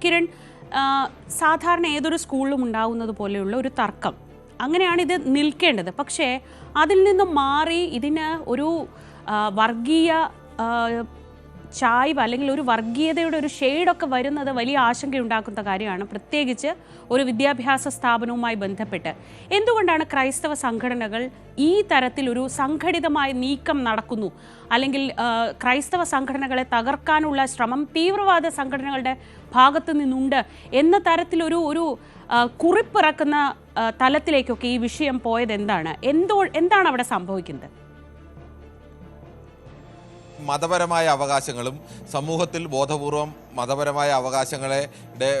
കിരൺ സാധാരണ ഏതൊരു സ്കൂളിലും ഉണ്ടാവുന്നത് പോലെയുള്ള ഒരു തർക്കം. അങ്ങനെയാണ് ഇത് നിൽക്കേണ്ടത്. പക്ഷേ അതിൽ നിന്നും മാറി ഇതിന് ഒരു വർഗീയ ചായ്വ് അല്ലെങ്കിൽ ഒരു വർഗീയതയുടെ ഒരു ഷെയ്ഡൊക്കെ വരുന്നത് വലിയ ആശങ്കയുണ്ടാക്കുന്ന കാര്യമാണ്. പ്രത്യേകിച്ച് ഒരു വിദ്യാഭ്യാസ സ്ഥാപനവുമായി ബന്ധപ്പെട്ട്. എന്തുകൊണ്ടാണ് ക്രൈസ്തവ സംഘടനകൾ ഈ തരത്തിലൊരു സംഘടിതമായ നീക്കം നടക്കുന്നു? അല്ലെങ്കിൽ ക്രൈസ്തവ സംഘടനകളെ തകർക്കാനുള്ള ശ്രമം തീവ്രവാദ സംഘടനകളുടെ ഭാഗത്തു നിന്നുണ്ട് എന്ന തരത്തിലൊരു ഒരു കുറിപ്പിറക്കുന്ന തലത്തിലേക്കൊക്കെ ഈ വിഷയം പോയത് എന്താണ് എന്തോ എന്താണ് അവിടെ സംഭവിക്കുന്നത്? മതപരമായ അവകാശങ്ങളും സമൂഹത്തിൽ ബോധപൂർവം മതപരമായ അവകാശങ്ങളെ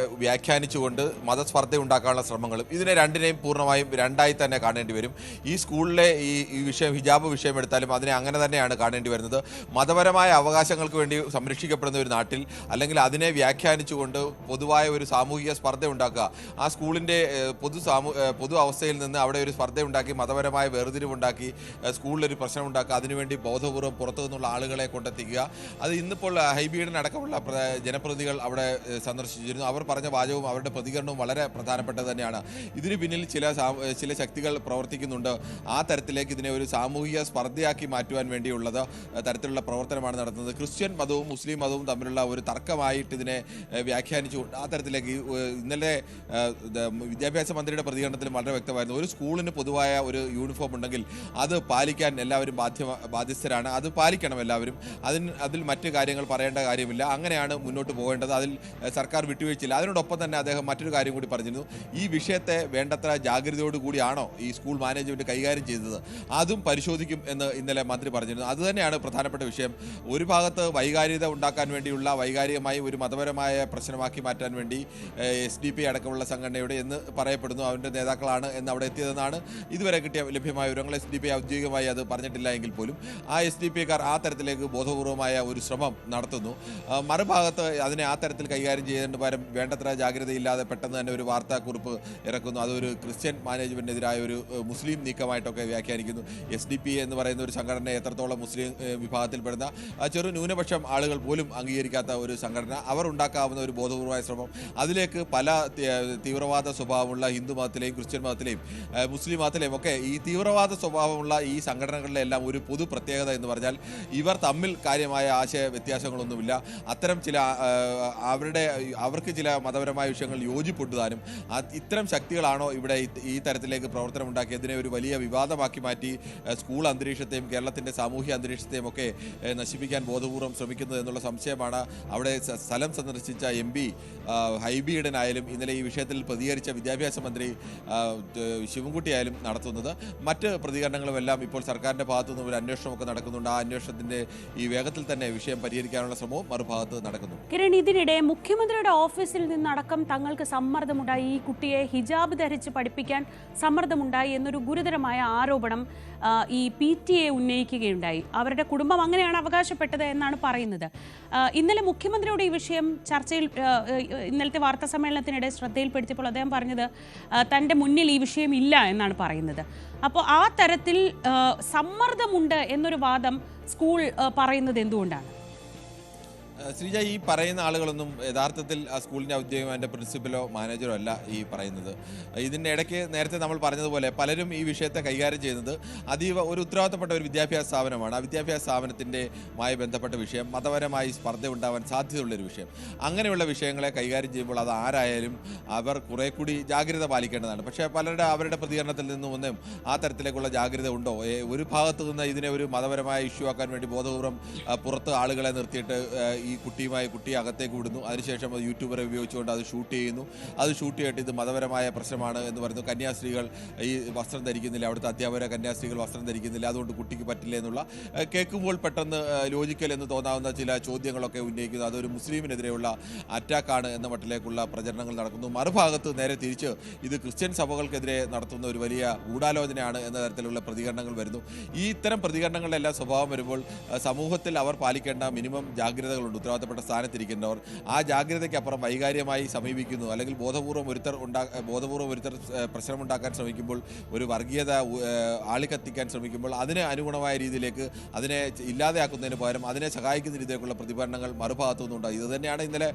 വ്യാഖ്യാനിച്ചുകൊണ്ട് മതസ്പർദ്ധ ഉണ്ടാക്കാനുള്ള ശ്രമങ്ങളും ഇതിനെ രണ്ടിനെയും പൂർണമായും രണ്ടായി തന്നെ കാണേണ്ടി വരും. ഈ സ്കൂളിലെ ഈ ഈ വിഷയം ഹിജാബ് വിഷയം എടുത്താലും അതിനെ അങ്ങനെ തന്നെയാണ് കാണേണ്ടി വരുന്നത്. മതപരമായ അവകാശങ്ങൾക്ക് വേണ്ടി സംരക്ഷിക്കപ്പെടുന്ന ഒരു നാട്ടിൽ അല്ലെങ്കിൽ അതിനെ വ്യാഖ്യാനിച്ചുകൊണ്ട് പൊതുവായ ഒരു സാമൂഹിക സ്പർദ്ധ ഉണ്ടാക്കുക. ആ സ്കൂളിന്റെ പൊതു സാമൂ പൊതു അവസ്ഥയിൽ നിന്ന് അവിടെ ഒരു സ്പർദ്ധ ഉണ്ടാക്കി മതപരമായ വേർതിരിവുണ്ടാക്കി സ്കൂളിലൊരു പ്രശ്നം ഉണ്ടാക്കുക അതിനുവേണ്ടി ബോധപൂർവം പുറത്തു നിന്നുള്ള ആളുകളെ കൊണ്ടെത്തിക്കുക. അത് ഇന്നിപ്പോൾ ഹൈബീഡിനടക്കമുള്ള പ്ര- ജനപ്രതിനിധികൾ അവിടെ സന്ദർശിച്ചിരുന്നു. അവർ പറഞ്ഞ വാചകവും അവരുടെ പ്രതികരണവും വളരെ പ്രധാനപ്പെട്ടത് തന്നെയാണ്. ഇതിന് പിന്നിൽ ചില ചില ശക്തികൾ പ്രവർത്തിക്കുന്നുണ്ട്. ആ തരത്തിലേക്ക് ഇതിനെ ഒരു സാമൂഹിക സ്പർദ്ധയാക്കി മാറ്റുവാൻ വേണ്ടിയുള്ളത് തരത്തിലുള്ള പ്രവർത്തനമാണ് നടത്തുന്നത്. ക്രിസ്ത്യൻ മതവും മുസ്ലിം മതവും തമ്മിലുള്ള ഒരു തർക്കമായിട്ട് ഇതിനെ വ്യാഖ്യാനിച്ചു. ആ തരത്തിലേക്ക് ഇന്നലെ വിദ്യാഭ്യാസ മന്ത്രിയുടെ പ്രതികരണത്തിൽ വളരെ വ്യക്തമായിരുന്നു. ഒരു സ്കൂളിന് പൊതുവായ ഒരു യൂണിഫോം ഉണ്ടെങ്കിൽ അത് പാലിക്കാൻ എല്ലാവരും ബാധ്യ ബാധ്യസ്ഥരാണ്. അത് പാലിക്കണം എല്ലാവരും. അതിന് അതിൽ മറ്റു കാര്യങ്ങൾ പറയേണ്ട കാര്യമില്ല. അങ്ങനെയാണ് മുന്നോട്ട് പോകേണ്ടത് അതിൽ സർക്കാർ വിട്ടുവീഴ്ചയില്ല. അതിനോടൊപ്പം തന്നെ അദ്ദേഹം മറ്റൊരു കാര്യം കൂടി പറഞ്ഞിരുന്നു. ഈ വിഷയത്തെ വേണ്ടത്ര ജാഗ്രതയോട് കൂടിയാണോ ഈ സ്കൂൾ മാനേജ്മെന്റ് കൈകാര്യം ചെയ്തത് അതും പരിശോധിക്കും എന്ന് ഇന്നലെ മന്ത്രി പറഞ്ഞിരുന്നു. അതുതന്നെയാണ് പ്രധാനപ്പെട്ട വിഷയം. ഒരു ഭാഗത്ത് വൈകാരികത ഉണ്ടാക്കാൻ വേണ്ടിയുള്ള വൈകാരികമായി ഒരു മതപരമായ പ്രശ്നമാക്കി മാറ്റാൻ വേണ്ടി എസ് ഡി പി അടക്കമുള്ള സംഘടനയുടെ എന്ന് പറയപ്പെടുന്നു. അവന്റെ നേതാക്കളാണ് എന്ന് അവിടെ എത്തിയതെന്നാണ് ഇതുവരെ കിട്ടിയ ലഭ്യമായ വിവരങ്ങൾ. എസ് ഡി പി ഔദ്യോഗികമായി അത് പറഞ്ഞിട്ടില്ല എങ്കിൽ പോലും ആ എസ് ഡി പിക്കാർ ആ തരത്തിലേക്ക് ബോധപൂർവമായ ഒരു ശ്രമം നടത്തുന്നു. മറുഭാഗത്ത് അതിനെ ആ തരത്തിൽ കൈകാര്യം ചെയ്തതിന് പകരം വേണ്ടത്ര ജാഗ്രതയില്ലാതെ പെട്ടെന്ന് തന്നെ ഒരു വാർത്താക്കുറിപ്പ് ഇറക്കുന്നു. അതൊരു ക്രിസ്ത്യൻ മാനേജ്മെന്റിനെതിരായ ഒരു മുസ്ലിം നീക്കമായിട്ടൊക്കെ വ്യാഖ്യാനിക്കുന്നു. എസ് ഡി പി എന്ന് പറയുന്ന ഒരു സംഘടന എത്രത്തോളം മുസ്ലിം വിഭാഗത്തിൽപ്പെടുന്ന ചെറു ന്യൂനപക്ഷം ആളുകൾ പോലും അംഗീകരിക്കാത്ത ഒരു സംഘടന. അവർ ഉണ്ടാക്കാവുന്ന ഒരു ബോധപൂർവമായ ശ്രമം. അതിലേക്ക് പല തീവ്രവാദ സ്വഭാവമുള്ള ഹിന്ദു മതത്തിലെയും ക്രിസ്ത്യൻ മതത്തിലെയും മുസ്ലിം മതത്തിലെയും ഒക്കെ ഈ തീവ്രവാദ സ്വഭാവമുള്ള ഈ സംഘടനകളിലെല്ലാം ഒരു പൊതു പ്രത്യേകത എന്ന് പറഞ്ഞാൽ ഇവർ തമ്മിൽ കാര്യമായ ആശയ വ്യത്യാസങ്ങളൊന്നുമില്ല. അത്തരം ചില അവരുടെ അവർക്ക് ചില മതപരമായ വിഷയങ്ങൾ യോജിപ്പൊട്ടുതാനും ഇത്തരം ശക്തികളാണോ ഇവിടെ ഈ- തരത്തിലേക്ക് പ്രവർത്തനം ഉണ്ടാക്കിയതിനെ ഒരു വലിയ വിവാദമാക്കി മാറ്റി സ്കൂൾ അന്തരീക്ഷത്തെയും കേരളത്തിന്റെ സാമൂഹ്യ അന്തരീക്ഷത്തെയും ഒക്കെ നശിപ്പിക്കാൻ ബോധപൂർവം ശ്രമിക്കുന്നത് എന്നുള്ള സംശയമാണ് അവിടെ സ്ഥലം സന്ദർശിച്ച എം പി ഹൈബിയുടനായാലും ഇന്നലെ ഈ വിഷയത്തിൽ പ്രതികരിച്ച വിദ്യാഭ്യാസ മന്ത്രി ശിവൻകുട്ടിയായാലും നടത്തുന്നത്. മറ്റ് പ്രതികരണങ്ങളുമെല്ലാം ഇപ്പോൾ സർക്കാരിന്റെ ഭാഗത്തു നിന്ന് ഒരു അന്വേഷണമൊക്കെ നടക്കുന്നുണ്ട്. ആ അന്വേഷണത്തിന്റെ ഈ വേഗത്തിൽ തന്നെ വിഷയം പരിഹരിക്കാനുള്ള ശ്രമവും മറുഭാഗത്ത് നടക്കുന്നു കിരൺ ഇതിനിടെ മുഖ്യമന്ത്രിയുടെ ഓഫീസിൽ നിന്നടക്കം തങ്ങൾക്ക് സമ്മർദ്ദമുണ്ടായി. ഈ കുട്ടിയെ ഹിജാബ് ധരിച്ച് പഠിപ്പിക്കാൻ സമ്മർദ്ദമുണ്ടായി എന്നൊരു ഗുരുതരമായ ആരോപണം ഈ പി ടി എ ഉന്നയിക്കുകയുണ്ടായി. അവരുടെ കുടുംബം അങ്ങനെയാണ് അവകാശപ്പെട്ടത് എന്നാണ് പറയുന്നത്. ഇന്നലെ മുഖ്യമന്ത്രിയുടെ ഈ വിഷയം ചർച്ചയിൽ ഇന്നലത്തെ വാർത്താ സമ്മേളനത്തിനിടെ ശ്രദ്ധയിൽപ്പെടുത്തിയപ്പോൾ അദ്ദേഹം പറഞ്ഞത് തന്റെ മുന്നിൽ ഈ വിഷയം ഇല്ല എന്നാണ് പറയുന്നത്. അപ്പോൾ ആ തരത്തിൽ സമ്മർദ്ദമുണ്ട് എന്നൊരു വാദം സ്കൂൾ പറയുന്നത് എന്തുകൊണ്ടാണ്? ശ്രീജ ഈ പറയുന്ന ആളുകളൊന്നും യഥാർത്ഥത്തിൽ ആ സ്കൂളിന്റെ ഔദ്യോഗികമായ പ്രിൻസിപ്പലോ മാനേജറോ അല്ല ഈ പറയുന്നത്. ഇതിന്റെ ഇടയ്ക്ക് നേരത്തെ നമ്മൾ പറഞ്ഞതുപോലെ പലരും ഈ വിഷയത്തെ കൈകാര്യം ചെയ്യുന്നത് അതീവ ഒരു ഉത്തരവാദിത്തപ്പെട്ട ഒരു വിദ്യാഭ്യാസ സ്ഥാപനമാണ്. ആ വിദ്യാഭ്യാസ സ്ഥാപനത്തിന്റെ മായി ബന്ധപ്പെട്ട വിഷയം മതപരമായി സ്പർദ്ധ ഉണ്ടാവാൻ സാധ്യതയുള്ളൊരു വിഷയം. അങ്ങനെയുള്ള വിഷയങ്ങളെ കൈകാര്യം ചെയ്യുമ്പോൾ അത് ആരായാലും അവർ കുറേ കൂടി ജാഗ്രത പാലിക്കേണ്ടതാണ്. പക്ഷേ പലരുടെ അവരുടെ പ്രതികരണത്തിൽ നിന്നും ഒന്നും ആ തരത്തിലേക്കുള്ള ജാഗ്രത ഉണ്ടോ? ഒരു ഭാഗത്ത് നിന്ന് ഇതിനെ ഒരു മതപരമായ ഇഷ്യൂ ആക്കാൻ വേണ്ടി ബോധപൂർവം പുറത്ത് ആളുകളെ നിർത്തിയിട്ട് ഈ കുട്ടിയുമായി കുട്ടിയെ അകത്തേക്ക് വിടുന്നു. അതിനുശേഷം അത് യൂട്യൂബറെ ഉപയോഗിച്ചുകൊണ്ട് അത് ഷൂട്ട് ചെയ്യുന്നു. അത് ഷൂട്ട് ചെയ്തിട്ട് ഇത് മതപരമായ പ്രശ്നമാണ് എന്ന് പറയുന്നു. കന്യാസ്ത്രീകൾ ഈ വസ്ത്രം ധരിക്കുന്നില്ല. അവിടുത്തെ അധ്യാപക കന്യാസ്ത്രീകൾ വസ്ത്രം ധരിക്കുന്നില്ല. അതുകൊണ്ട് കുട്ടിക്ക് പറ്റില്ല എന്നുള്ള കേൾക്കുമ്പോൾ പെട്ടെന്ന് ലോജിക്കൽ എന്ന് തോന്നാവുന്ന ചില ചോദ്യങ്ങളൊക്കെ ഉന്നയിക്കുന്നു. അതൊരു മുസ്ലിമിനെതിരെയുള്ള അറ്റാക്കാണ് എന്ന മട്ടിലേക്കുള്ള പ്രചരണങ്ങൾ നടക്കുന്നു. മറുഭാഗത്ത് നേരെ തിരിച്ച് ഇത് ക്രിസ്ത്യൻ സഭകൾക്കെതിരെ നടത്തുന്ന ഒരു വലിയ ഗൂഢാലോചനയാണ് എന്ന തരത്തിലുള്ള പ്രതികരണങ്ങൾ വരുന്നു. ഈ ഇത്തരം പ്രതികരണങ്ങളുടെ എല്ലാം സ്വഭാവം വരുമ്പോൾ സമൂഹത്തിൽ അവർ പാലിക്കേണ്ട മിനിമം ജാഗ്രതകളുണ്ട്. ഉത്തരവാദിത്തമുണ്ട് ഉത്തരവാദിത്തപ്പെട്ട സ്ഥാനത്തിരിക്കുന്നവർ ആ ജാഗ്രതയ്ക്കപ്പുറം വൈകാര്യമായി സമീപിക്കുന്നു. അല്ലെങ്കിൽ ബോധപൂർവം ഒരുത്തർ ഉണ്ടാ ബോധപൂർവം ഒരുത്തർ പ്രശ്നം പ്രശ്നമുണ്ടാക്കാൻ ശ്രമിക്കുമ്പോൾ ഒരു വർഗീയത ആളിക്കത്തിക്കാൻ ശ്രമിക്കുമ്പോൾ അതിന് അനുഗുണമായ രീതിയിലേക്ക് അതിനെ ഇല്ലാതെയാക്കുന്നതിന് പകരം അതിനെ സഹായിക്കുന്ന രീതിയിലേക്കുള്ള പ്രതിഭരണങ്ങൾ മറുഭാഗത്തു നിന്നുണ്ടായി ഇത് തന്നെയാണ് ഇന്നലെ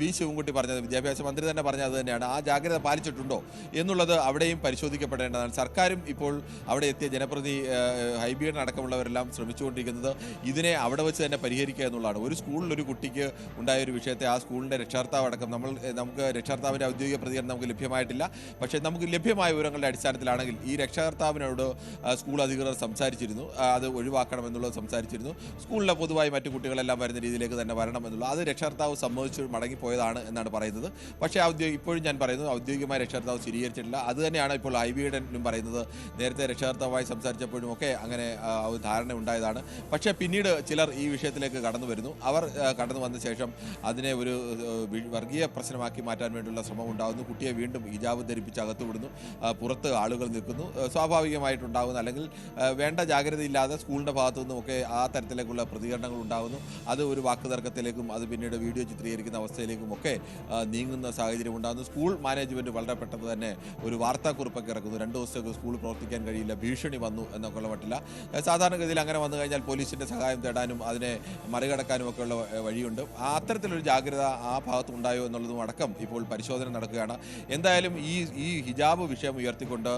വി. ശിവൻകുട്ടി പറഞ്ഞത്. വിദ്യാഭ്യാസ മന്ത്രി തന്നെ പറഞ്ഞത് തന്നെയാണ്. ആ ജാഗ്രത പാലിച്ചിട്ടുണ്ടോ എന്നുള്ളത് അവിടെയും പരിശോധിക്കപ്പെടേണ്ടതാണ്. സർക്കാരും ഇപ്പോൾ അവിടെ എത്തിയ ജനപ്രതി ഏഹ്, ഹൈബീഡൻ അടക്കമുള്ളവരെല്ലാം ശ്രമിച്ചുകൊണ്ടിരിക്കുന്നത് ഇതിനെ അവിടെ വെച്ച് തന്നെ പരിഹരിക്കുക എന്നുള്ളതാണ്. ഒരു സ്കൂളിൽ ഒരു കുട്ടിക്ക് ഉണ്ടായ ഒരു വിഷയത്തെ ആ സ്കൂളിന്റെ രക്ഷാർത്താവ് അടക്കം നമ്മൾ നമുക്ക് രക്ഷാർത്താവിന്റെ ഔദ്യോഗിക പ്രതികരണം നമുക്ക് ലഭ്യമായിട്ടില്ല. പക്ഷേ നമുക്ക് ലഭ്യമായ വിവരങ്ങളുടെ അടിസ്ഥാനത്തിലാണെങ്കിൽ ഈ രക്ഷാകർത്താവിനോട് സ്കൂൾ അധികൃതർ സംസാരിച്ചിരുന്നു. അത് ഒഴിവാക്കണമെന്നുള്ളത് സംസാരിച്ചിരുന്നു. സ്കൂളിലെ പൊതുവായി മറ്റു കുട്ടികളെല്ലാം വരുന്ന രീതിയിലേക്ക് തന്നെ വരണം എന്നുള്ളത്. അത് രക്ഷാർത്താവ് സമ്മതിച്ച് മടങ്ങിപ്പോയതാണ് എന്നാണ് പറയുന്നത്. പക്ഷേ ഔദ്യോഗിക ഇപ്പോഴും ഞാൻ പറയുന്നു ഔദ്യോഗികമായ രക്ഷാർത്താവ് സ്ഥിരീകരിച്ചിട്ടില്ല. അത് തന്നെയാണ് ഇപ്പോൾ ഐ ബിയുടെനും പറയുന്നത്. നേരത്തെ രക്ഷാകർത്താവുമായി സംസാരിച്ചപ്പോഴും ഒക്കെ അങ്ങനെ ധാരണ ഉണ്ടായതാണ്. പക്ഷേ പിന്നീട് ചിലർ ഈ വിഷയത്തിലേക്ക് കടന്നു വരുന്നു. അവർ കടന്നു വന്ന ശേഷം അതിനെ ഒരു വർഗീയ പ്രശ്നമാക്കി മാറ്റാൻ വേണ്ടിയുള്ള ശ്രമം ഉണ്ടാകുന്നു കുട്ടിയെ വീണ്ടും ഹിജാബ് ധരിപ്പിച്ച് അകത്ത് വിടുന്നു. പുറത്ത് ആളുകൾ നിൽക്കുന്നു. സ്വാഭാവികമായിട്ടുണ്ടാകുന്നു അല്ലെങ്കിൽ വേണ്ട ജാഗ്രതയില്ലാതെ സ്കൂളിന്റെ ഭാഗത്തു നിന്നുമൊക്കെ ആ തരത്തിലേക്കുള്ള പ്രതികരണങ്ങൾ ഉണ്ടാകുന്നു അത് ഒരു വാക്കുതർക്കത്തിലേക്കും അത് പിന്നീട് വീഡിയോ ചിത്രീകരിക്കുന്ന അവസ്ഥയിലേക്കും ഒക്കെ നീങ്ങുന്ന സാഹചര്യം ഉണ്ടാകുന്നു സ്കൂൾ മാനേജ്മെന്റ് വളരെ പെട്ടെന്ന് തന്നെ ഒരു വാർത്താക്കുറിപ്പൊക്കെ ഇറക്കുന്നു. രണ്ട് ദിവസത്തേക്ക് സ്കൂൾ പ്രവർത്തിക്കാൻ കഴിയില്ല ഭീഷണി വന്നു എന്നൊക്കെ ഉള്ള മട്ടില്ല സാധാരണഗതിയിൽ അങ്ങനെ വന്നു കഴിഞ്ഞാൽ പോലീസിന്റെ സഹായം തേടാനും അതിനെ മറികടക്കാനും ഒക്കെയുള്ള വ- വഴിയുണ്ട്. അത്തരത്തിലൊരു ജാഗ്രത ആ ഭാഗത്ത് ഉണ്ടായോ എന്നുള്ളതും അടക്കം ഇപ്പോൾ പരിശോധന നടക്കുകയാണ്. എന്തായാലും ഈ ഈ ഹിജാബ് വിഷയം ഉയർത്തിക്കൊണ്ട്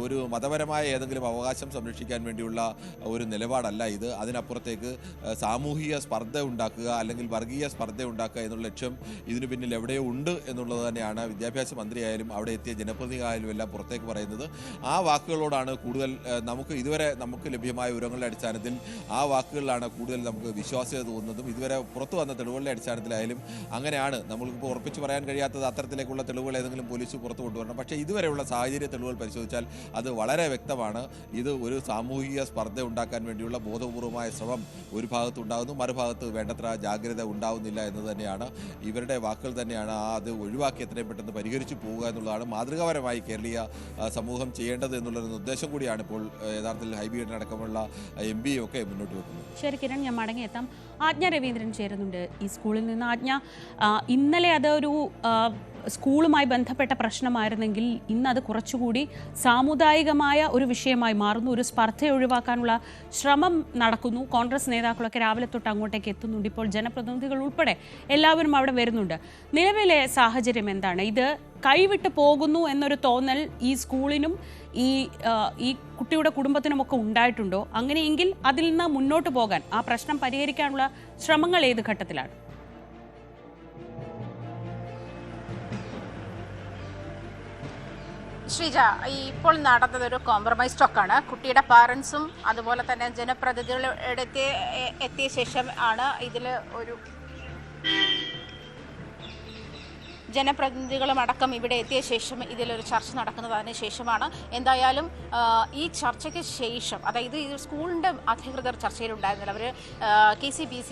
ഒരു മതപരമായ ഏതെങ്കിലും അവകാശം സംരക്ഷിക്കാൻ വേണ്ടിയുള്ള ഒരു നിലപാടല്ല ഇത്. അതിനപ്പുറത്തേക്ക് സാമൂഹിക സ്പർദ്ധ ഉണ്ടാക്കുക അല്ലെങ്കിൽ വർഗീയ സ്പർദ്ധ ഉണ്ടാക്കുക എന്നുള്ള ലക്ഷ്യം ഇതിനു പിന്നിൽ എവിടെയോ ഉണ്ട് എന്നുള്ളത് തന്നെയാണ് വിദ്യാഭ്യാസ മന്ത്രിയായാലും അവിടെ എത്തിയ ജനപ്രതിനിധിയായാലും എല്ലാം പുറത്തേക്ക് പറയുന്നത്. ആ വാക്കുകളോടാണ് കൂടുതൽ നമുക്ക് ഇതുവരെ നമുക്ക് ലഭ്യമായ വിവരങ്ങളുടെ അടിസ്ഥാനത്തിൽ ആ വാക്കുകളിലാണ് കൂടുതൽ നമുക്ക് വിശ്വാസ്യത തോന്നുന്നതും. ഇതുവരെ പുറത്തു വന്ന തെളിവുകളുടെ അടിസ്ഥാനത്തിലായാലും അങ്ങനെയാണ്. നമ്മൾക്കിപ്പോൾ ഉറപ്പിച്ച് പറയാൻ കഴിയാത്തത് അത്തരത്തിലേക്കുള്ള തെളിവുകൾ ഏതെങ്കിലും പോലീസ് പുറത്തു കൊണ്ടുവരണം. പക്ഷേ ഇതുവരെയുള്ള സാഹചര്യ തെളിവുകൾ പരിശോധിച്ചാൽ അത് വളരെ വ്യക്തമാണ്. ഇത് ഒരു സാമൂഹിക സ്പർദ്ധ ഉണ്ടാക്കാൻ വേണ്ടിയുള്ള ബോധപൂർവമായ ശ്രമം ഒരു ഭാഗത്ത് ഉണ്ടാകുന്നു മറുഭാഗത്ത് വേണ്ടത്ര ജാഗ്രത ഉണ്ടാവുന്നില്ല എന്ന് തന്നെയാണ്. ഇവരുടെ വാക്കുകൾ തന്നെയാണ് ആ അത് ഒഴിവാക്കി എത്രയും പെട്ടെന്ന് പരിഹരിച്ചു പോവുക എന്നുള്ളതാണ് മാതൃകാപരമായി കേരളീയ സമൂഹം ചെയ്യേണ്ടത് എന്നുള്ളൊരു നിർദ്ദേശം കൂടിയാണ് ഇപ്പോൾ യഥാർത്ഥത്തിൽ ഹൈബിയുടെ അടക്കമുള്ള എം ബി ഒക്കെ മുന്നോട്ട് വെക്കുന്നത്. ശരി കിരൺ ഞാൻ മടങ്ങിയെത്താം. ആജ്ഞ രവീന്ദ്രൻ ചേരുന്നുണ്ട് ഈ സ്കൂളിൽ നിന്ന്. ആജ്ഞ ഇന്നലെ അതൊരു സ്കൂളുമായി ബന്ധപ്പെട്ട പ്രശ്നമായിരുന്നെങ്കിൽ ഇന്ന് അത് കുറച്ചുകൂടി സാമുദായികമായ ഒരു വിഷയമായി മാറുന്നു. ഒരു സ്പർദ്ധ ഒഴിവാക്കാനുള്ള ശ്രമം നടക്കുന്നു. കോൺഗ്രസ് നേതാക്കളൊക്കെ രാവിലെ തൊട്ട് അങ്ങോട്ടേക്ക് എത്തുന്നുണ്ട്. ഇപ്പോൾ ജനപ്രതിനിധികൾ ഉൾപ്പെടെ എല്ലാവരും അവിടെ വരുന്നുണ്ട്. നിലവിലെ സാഹചര്യം എന്താണ്? ഇത് കൈവിട്ട് പോകുന്നു എന്നൊരു തോന്നൽ ഈ സ്കൂളിനും ഈ ഈ കുട്ടിയുടെ കുടുംബത്തിനുമൊക്കെ ഉണ്ടായിട്ടുണ്ടോ? അങ്ങനെയെങ്കിൽ അതിൽ നിന്ന് മുന്നോട്ട് പോകാൻ ആ പ്രശ്നം പരിഹരിക്കാനുള്ള ശ്രമങ്ങൾ ഏത് ഘട്ടത്തിലാണ്? ശ്രീജ ഇപ്പോൾ നടന്നത് ഒരു കോംപ്രമൈസ് ടോക്കാണ് കുട്ടിയുടെ പാരൻസും അതുപോലെ തന്നെ ജനപ്രതിനിധികളുടെ എത്തിയ ശേഷം ആണ് ഇതിൽ ഒരു ജനപ്രതിനിധികളും അടക്കം ഇവിടെ എത്തിയ ശേഷം ഇതിലൊരു ചർച്ച നടക്കുന്നത് അതിന് ശേഷമാണ്. എന്തായാലും ഈ ചർച്ചയ്ക്ക് ശേഷം അതായത് ഈ സ്കൂളിന്റെ അധികൃതർ ചർച്ചയിലുണ്ടായിരുന്നില്ല. അവർ കെ സി ബി സി